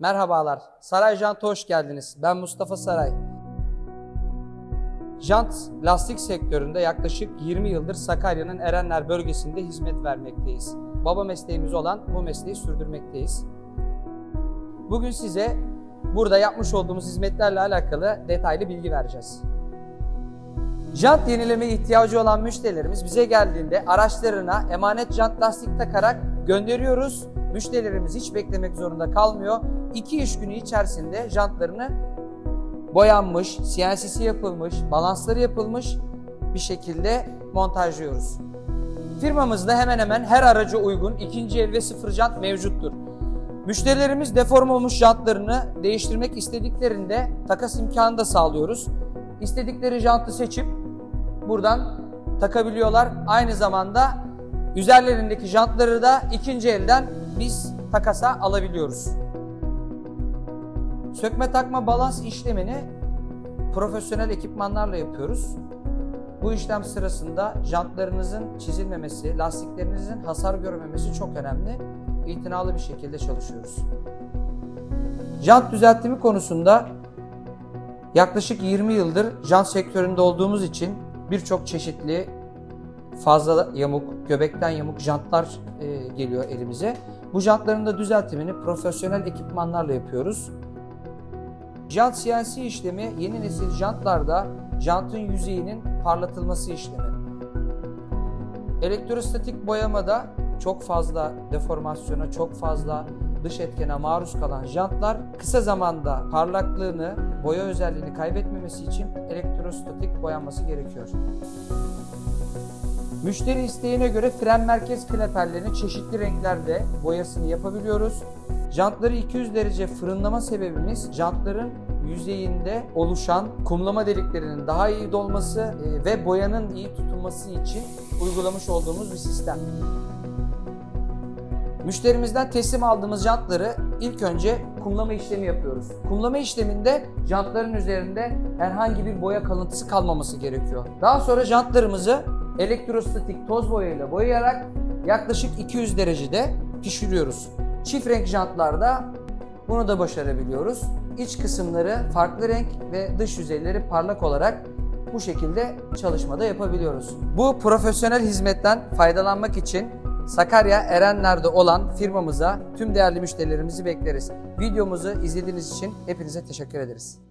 Merhabalar, Saray Jant'a hoş geldiniz. Ben Mustafa Saray. Jant, lastik sektöründe yaklaşık 20 yıldır Sakarya'nın Erenler bölgesinde hizmet vermekteyiz. Baba mesleğimiz olan bu mesleği sürdürmekteyiz. Bugün size burada yapmış olduğumuz hizmetlerle alakalı detaylı bilgi vereceğiz. Jant yenileme ihtiyacı olan müşterilerimiz bize geldiğinde araçlarına emanet jant lastik takarak gönderiyoruz. Müşterilerimiz hiç beklemek zorunda kalmıyor. İki iş günü içerisinde jantlarını boyanmış, CNC'si yapılmış, balansları yapılmış bir şekilde montajlıyoruz. Firmamızda hemen hemen her araca uygun ikinci el ve sıfır jant mevcuttur. Müşterilerimiz deform olmuş jantlarını değiştirmek istediklerinde takas imkanı da sağlıyoruz. İstedikleri jantı seçip buradan takabiliyorlar. Aynı zamanda üzerlerindeki jantları da ikinci elden biz takasa alabiliyoruz. Sökme takma balans işlemini profesyonel ekipmanlarla yapıyoruz. Bu işlem sırasında jantlarınızın çizilmemesi, lastiklerinizin hasar görmemesi çok önemli. İtinalı bir şekilde çalışıyoruz. Jant düzeltimi konusunda yaklaşık 20 yıldır jant sektöründe olduğumuz için birçok çeşitli fazla yamuk, göbekten yamuk jantlar e, geliyor elimize. Bu jantların da düzeltimini profesyonel ekipmanlarla yapıyoruz. Jant CNC işlemi yeni nesil jantlarda jantın yüzeyinin parlatılması işlemi. Elektrostatik boyamada çok fazla deformasyona, çok fazla dış etkene maruz kalan jantlar kısa zamanda parlaklığını, boya özelliğini kaybetmemesi için elektrostatik boyanması gerekiyor. Müşteri isteğine göre fren merkez kleperlerini çeşitli renklerde boyasını yapabiliyoruz. Jantları 200 derece fırınlama sebebimiz jantların yüzeyinde oluşan kumlama deliklerinin daha iyi dolması e, ve boyanın iyi tutulması için uygulamış olduğumuz bir sistem. Müşterimizden teslim aldığımız jantları ilk önce kumlama işlemi yapıyoruz. Kumlama işleminde jantların üzerinde herhangi bir boya kalıntısı kalmaması gerekiyor. Daha sonra jantlarımızı elektrostatik toz boyayla boyayarak yaklaşık 200 derecede pişiriyoruz. Çift renk jantlarda bunu da başarabiliyoruz. İç kısımları farklı renk ve dış yüzeyleri parlak olarak bu şekilde çalışmada yapabiliyoruz. Bu profesyonel hizmetten faydalanmak için Sakarya Erenler'de olan firmamıza tüm değerli müşterilerimizi bekleriz. Videomuzu izlediğiniz için hepinize teşekkür ederiz.